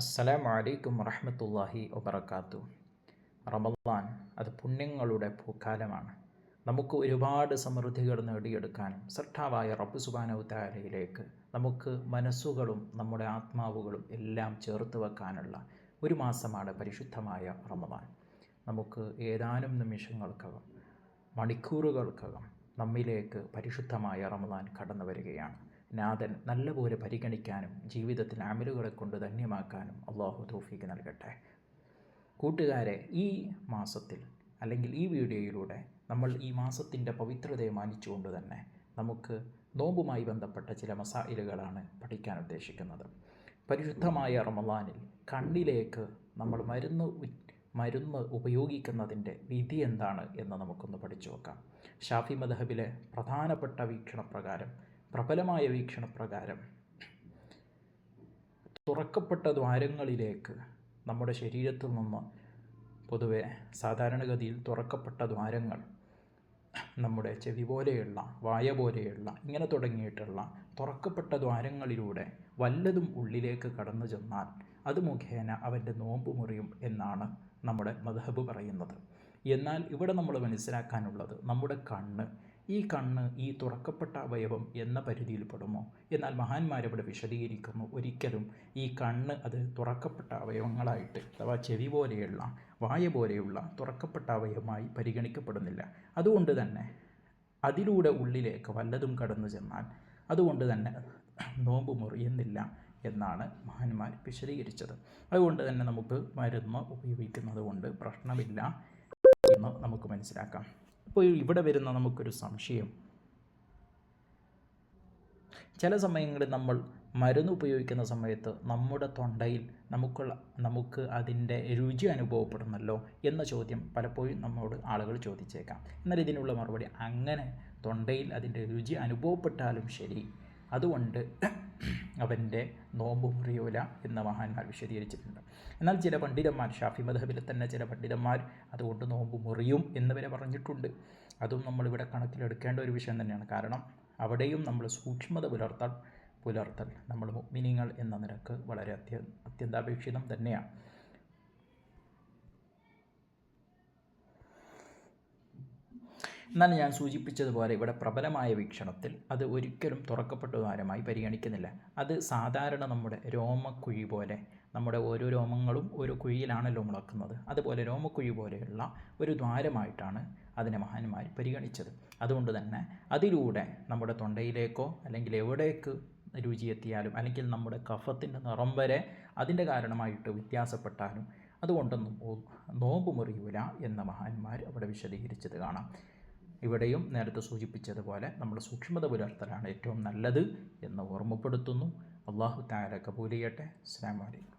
അസ്സലാമു അലൈക്കും വറഹമത്തല്ലാഹി വബറകാത്തു. റമദാൻ അത് പുണ്യങ്ങളുടെ പൂക്കാലമാണ്. നമുക്ക് ഒരുപാട് സമൃദ്ധികൾ നേടിയെടുക്കാനും സൃഷ്ടാവായ റബ്ബ് സുബാനവുത്താരയിലേക്ക് നമുക്ക് മനസ്സുകളും നമ്മുടെ ആത്മാവുകളും എല്ലാം ചേർത്ത് വെക്കാനുള്ള ഒരു മാസമാണ് പരിശുദ്ധമായ റമദാൻ. നമുക്ക് ഏതാനും നിമിഷങ്ങൾക്കകം മണിക്കൂറുകൾക്കകം നമ്മിലേക്ക് പരിശുദ്ധമായ റമദാൻ കടന്നു വരികയാണ് നാഥൻ നല്ലപോലെ പരിഗണിക്കാനും ജീവിതത്തിൽ അമലുകളെ കൊണ്ട് ധന്യമാക്കാനും അള്ളാഹു തൗഫീക്ക് നൽകട്ടെ. കൂട്ടുകാരെ ഈ മാസത്തിൽ അല്ലെങ്കിൽ ഈ വീഡിയോയിലൂടെ നമ്മൾ ഈ മാസത്തിന്റെ പവിത്രതയെ മാനിച്ചുകൊണ്ട് തന്നെ നമുക്ക് നോമ്പുമായി ബന്ധപ്പെട്ട ചില മസായിലുകളാണ് പഠിക്കാൻ ഉദ്ദേശിക്കുന്നത്. പരിശുദ്ധമായ റമദാനിൽ കണ്ണിലേക്ക് നമ്മൾ മരുന്ന് മരുന്ന് ഉപയോഗിക്കുന്നതിന്റെ വിധി എന്താണ് എന്ന് നമുക്കൊന്ന് പഠിച്ചു നോക്കാം. ഷാഫി മദഹബിലെ പ്രധാനപ്പെട്ട വീക്ഷണപ്രകാരം പ്രബലമായ വീക്ഷണപ്രകാരം തുറക്കപ്പെട്ട ദ്വാരങ്ങളിലേക്ക് നമ്മുടെ ശരീരത്തിൽ നിന്ന് പൊതുവെ സാധാരണഗതിയിൽ തുറക്കപ്പെട്ട ദ്വാരങ്ങൾ നമ്മുടെ ചെവി പോലെയുള്ള വായ പോലെയുള്ള ഇങ്ങനെ തുടങ്ങിയിട്ടുള്ള തുറക്കപ്പെട്ട ദ്വാരങ്ങളിലൂടെ വല്ലതും ഉള്ളിലേക്ക് കടന്നു ചെന്നാൽ അത് മുഖേന അവന്റെ നോമ്പ് മുറിയും എന്നാണ് നമ്മുടെ മധബ് പറയുന്നത്. എന്നാൽ ഇവിടെ നമ്മൾ മനസ്സിലാക്കാനുള്ളത് നമ്മുടെ കണ്ണ് ഈ കണ്ണ് ഈ തുറക്കപ്പെട്ട അവയവം എന്ന പരിധിയിൽ പെടുമോ എന്നാൽ മഹാന്മാരിവിടെ വിശദീകരിക്കുന്നു ഒരിക്കലും ഈ കണ്ണ് അത് തുറക്കപ്പെട്ട അവയവങ്ങളായിട്ട് അഥവാ ചെവി പോലെയുള്ള വായ പോലെയുള്ള തുറക്കപ്പെട്ട അവയവമായി പരിഗണിക്കപ്പെടുന്നില്ല. അതുകൊണ്ട് തന്നെ അതിലൂടെ ഉള്ളിലേക്ക് വല്ലതും കടന്നു ചെന്നാൽ അതുകൊണ്ട് തന്നെ നോമ്പ് മുറിയുന്നില്ല എന്നാണ് മഹാന്മാർ വിശദീകരിച്ചത്. അതുകൊണ്ട് തന്നെ നമുക്ക് മരുന്ന് ഉപയോഗിക്കുന്നത് കൊണ്ട് പ്രശ്നമില്ല എന്ന് നമുക്ക് മനസ്സിലാക്കാം. അപ്പോൾ ഇവിടെ വരുന്ന നമുക്കൊരു സംശയം. ചില സമയങ്ങളിൽ നമ്മൾ മരുന്ന് ഉപയോഗിക്കുന്ന സമയത്ത് നമ്മുടെ തൊണ്ടയിൽ നമുക്കുള്ള നമുക്ക് അതിന്റെ രുചി അനുഭവപ്പെടുന്നല്ലോ എന്ന ചോദ്യം പലപ്പോഴും നമ്മോട് ആളുകൾ ചോദിച്ചേക്കാം. എന്നാൽ ഇതിനുള്ള മറുപടി അങ്ങനെ തൊണ്ടയിൽ അതിന്റെ രുചി അനുഭവപ്പെട്ടാലും ശരി. അതുകൊണ്ട് അവന്റെ നോമ്പ് മുറിയൂല എന്ന മഹാന്മാർ വിശദീകരിച്ചിട്ടുണ്ട്. എന്നാൽ ചില പണ്ഡിതന്മാർ ഷാഫി മധബിലെ തന്നെ ചില പണ്ഡിതന്മാർ അതുകൊണ്ട് നോമ്പ് മുറിയും എന്ന് വരെ പറഞ്ഞിട്ടുണ്ട്. അതും നമ്മളിവിടെ കണക്കിലെടുക്കേണ്ട ഒരു വിഷയം തന്നെയാണ്. കാരണം അവിടെയും നമ്മൾ സൂക്ഷ്മത പുലർത്താൻ പുലർത്തൽ. നമ്മൾ മിനിങ്ങൾ എന്ന നിരക്ക് വളരെ അത്യ അത്യന്താപേക്ഷിതം തന്നെയാണ്. എന്നാൽ ഞാൻ സൂചിപ്പിച്ചതുപോലെ ഇവിടെ പ്രബലമായ വീക്ഷണത്തിൽ അത് ഒരിക്കലും തുറക്കപ്പെട്ട ദ്വാരമായി പരിഗണിക്കുന്നില്ല. അത് സാധാരണ നമ്മുടെ രോമക്കുഴി പോലെ നമ്മുടെ ഓരോ രോമങ്ങളും ഒരു കുഴിയിലാണല്ലോ മുളക്കുന്നത്. അതുപോലെ രോമക്കുഴി പോലെയുള്ള ഒരു ദ്വാരമായിട്ടാണ് അതിനെ മഹാന്മാർ പരിഗണിച്ചത്. അതുകൊണ്ട് തന്നെ അതിലൂടെ നമ്മുടെ തൊണ്ടയിലേക്കോ അല്ലെങ്കിൽ എവിടേക്ക് രുചിയെത്തിയാലും അല്ലെങ്കിൽ നമ്മുടെ കഫത്തിന്റെ നിറം വരെ അതിന്റെ കാരണമായിട്ട് വ്യത്യാസപ്പെട്ടാലും അതുകൊണ്ടൊന്നും നോമ്പ് മുറിയൂല എന്ന മഹാന്മാർ അവിടെ വിശദീകരിച്ചത് കാണാം. ഇവിടെയും നേരത്തെ സൂചിപ്പിച്ചതുപോലെ നമ്മൾ സൂക്ഷ്മത പുലർത്തലാണ് ഏറ്റവും നല്ലത് എന്ന് ഓർമ്മപ്പെടുത്തുന്നു. അള്ളാഹു താര കബൂലിയട്ടെ. അസ്സാം വലൈക്കും